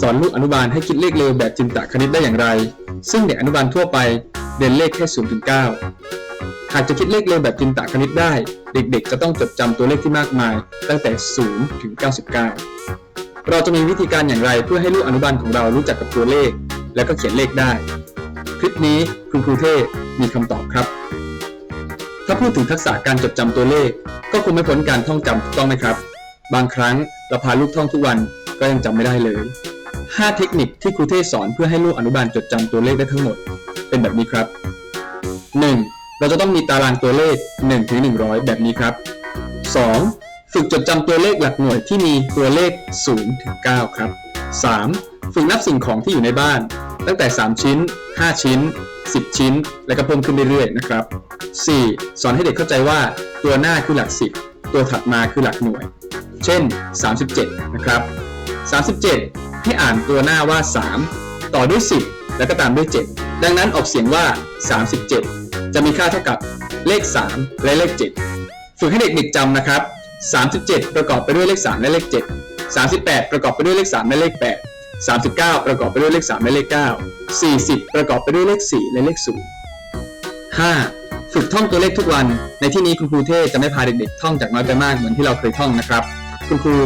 สอนลูกอนุบาลให้คิดเลขเร็วแบบจินตคณิตได้อย่างไร ซึ่งเด็กอนุบาลทั่วไปเรียนเลขแค่0ถึง9หากจะคิดเลขเร็วแบบจินตคณิตได้ เด็กๆ จะต้องจดจำตัวเลขที่มากมาย ตั้งแต่0ถึง99 เราจะมีวิธีการอย่างไรเพื่อให้ลูกอนุบาลของเรารู้จักกับตัวเลข และก็เขียนเลขได้ คลิปนี้คุณครูเท่มีคำตอบครับ ถ้าพูดถึงทักษะการจดจำตัวเลข ก็คงไม่พ้นการท่องจำถูกต้องไหมครับ บางครั้งเราพาลูกท่องทุกวันก็ยังจำไม่ได้เลย 5 เทคนิคที่ครูเทศสอนเพื่อให้ลูกอนุบาลจดจำตัวเลขได้ทั้งหมด เป็นแบบนี้ครับ 1. เราจะต้องมีตารางตัวเลข1ถึง100 แบบนี้ครับ 2. ฝึกจดจำตัวเลขหลักหน่วยที่มีตัวเลข0ถึง9ครับ 3. ฝึกนับสิ่งของที่อยู่ในบ้าน ตั้งแต่ 3 ชิ้น 5 ชิ้น 10 ชิ้น และก็เพิ่มขึ้นเรื่อยๆนะครับ 4. สอนให้เด็กเข้าใจว่าตัวหน้าคือหลัก 10 ตัวถัดมาคือหลักหน่วย เช่น 37 นะครับ 37 ให้อ่านตัวหน้าว่า 3 ต่อด้วย 10 แล้วก็ตามด้วย 7 ดังนั้นออกเสียงว่า 37 จะมีค่าเท่ากับเลข 3 และเลข 7 ฝึกให้เด็กๆจำนะครับ 37 ประกอบไปด้วยเลข 3 และเลข 7 38 ประกอบไปด้วยเลข 3 และเลข 8 39 ประกอบไปด้วยเลข 3 และเลข 9 40 ประกอบไปด้วยเลข 4 และเลข 0 5. ฝึกท่องตัวเลขทุกวัน ในที่นี้คุณครูเทศจะไม่พาเด็กๆ ท่องจากน้อยไปมากเหมือนที่เราเคยท่องนะครับ คุณครู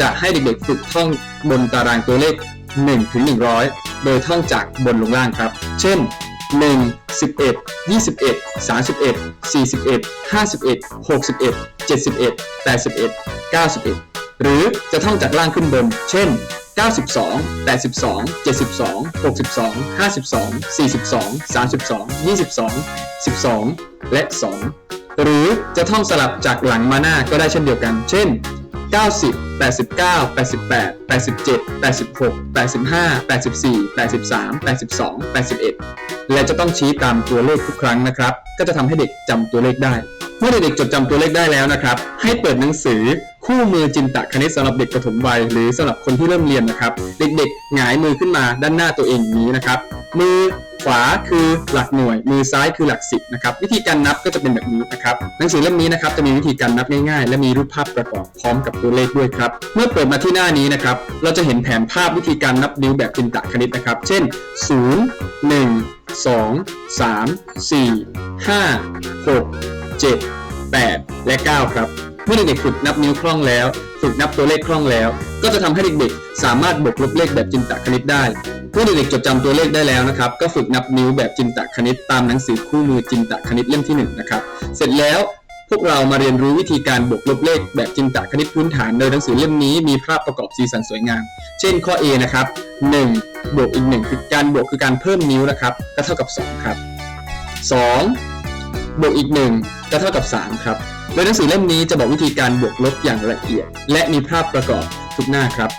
จะให้เด็กๆฝึกท่องบนตารางตัวเลข 1 ถึง 100 โดยท่องจากบนลงล่างครับ เช่น 1 11 21 31 41 51 61 71 81 91 หรือจะท่องจากล่างขึ้นบน เช่น 92 82 72 62 52 42 32 22 12 และ 2 หรือจะท่องสลับจากหลังมาหน้าก็ได้เช่นเดียวกัน เช่น 90 89 88 87 86 85 84 83 82 81 และจะต้องชี้ตามตัวเลขทุกครั้งนะครับ ก็จะทำให้เด็กจำตัวเลขได้ เมื่อเด็กๆจดจำตัวเลขได้แล้วนะครับ ให้เปิดหนังสือคู่มือจินตคณิตสำหรับเด็กประถมวัย หรือสำหรับคนที่เริ่มเรียนนะครับ เด็กๆหงายมือขึ้นมาด้านหน้าตัวเองอย่างนี้นะครับ มือ ขวาคือหลักหน่วย มือซ้ายคือหลักสิบนะครับวิธีการนับก็จะเป็นแบบนี้นะครับหนังสือเล่มนี้นะครับจะมีวิธีการนับง่ายๆ และมีรูปภาพประกอบพร้อมกับตัวเลขด้วยครับเมื่อเปิดมาที่หน้านี้นะครับเราจะเห็นแผนภาพวิธีการนับนิ้วแบบจินตคณิตนะครับ เช่น 0 1 2 3 4 5 6 7 8 และ 9 ครับ เมื่อเด็กๆฝึกนับนิ้วคล่องแล้ว ฝึกนับตัวเลขคล่องแล้ว ก็จะทำให้เด็กๆ สามารถบวกลบเลขแบบจินตคณิตได้ เมื่อเด็กๆจดจำตัวเลขได้แล้วนะครับ ก็ฝึกนับนิ้วแบบจินตคณิตตามหนังสือคู่มือจินตคณิตเล่มที่หนึ่งนะครับเสร็จแล้วพวกเรามาเรียนรู้วิธีการบวกลบเลขแบบจินตคณิตพื้นฐานโดยหนังสือเล่มนี้มีภาพประกอบสีสันสวยงาม เช่นข้อ A นะครับ1บวกอีก 1 คือการบวกคือการเพิ่มนิ้วนะครับก็เท่ากับ 2 ครับ 2 บวกอีก 1 ก็เท่ากับ 3 ครับ โดยหนังสือเล่มนี้จะบอกวิธีการบวกลบอย่างละเอียด และมีภาพประกอบทุกหน้าครับ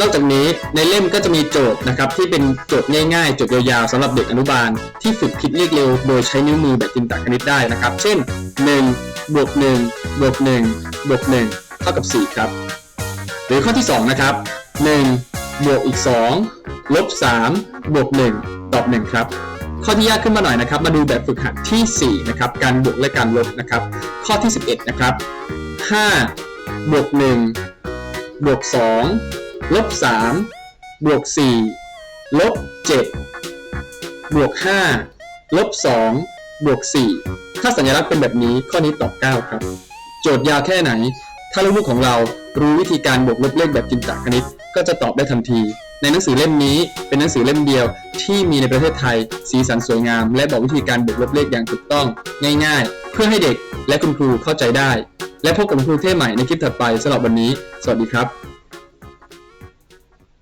นอกจากนี้ในเล่มก็จะมีโจทย์นะครับที่เป็นโจทย์ง่ายๆโจทย์ยาวๆสำหรับเด็กอนุบาล ที่ฝึกคิดเลขเร็วโดยใช้นิ้วมือแบบจินตคณิตได้นะครับ เช่น1บวก1บวก1บวก1เท่ากับ 4 ครับ หรือข้อที่ 2 นะครับ 1 บวกอีก 2 ลบ 3 บวก 1 ตอบ 1 ครับ ข้อที่ยากขึ้นมาหน่อยนะครับ มาดูแบบฝึกหัดที่ 4 นะครับ การบวกและการลบนะครับ ข้อที่ 11 นะครับ 5 บวก 1 บวก 2 ลบ3บวก4ลบ7บวก5ลบ2บวก4ถ้าสัญลักษณ์เป็นแบบนี้ข้อนี้ตอบ 9 ครับ โจทย์ยาวแค่ไหน ถ้าลูกๆของเรารู้วิธีการบวกลบเลขแบบจินตคณิต ก็จะตอบได้ทันที ในหนังสือเล่มนี้เป็นหนังสือเล่มเดียวที่มีในประเทศไทย สีสันสวยงาม และบอกวิธีการบวกลบเลขอย่างถูกต้อง ง่าย ๆ เพื่อให้เด็กและคุณครูเข้าใจได้ และพบกับคุณครูเท่ใหม่ในคลิปถัดไปสำหรับวันนี้ สวัสดีครับ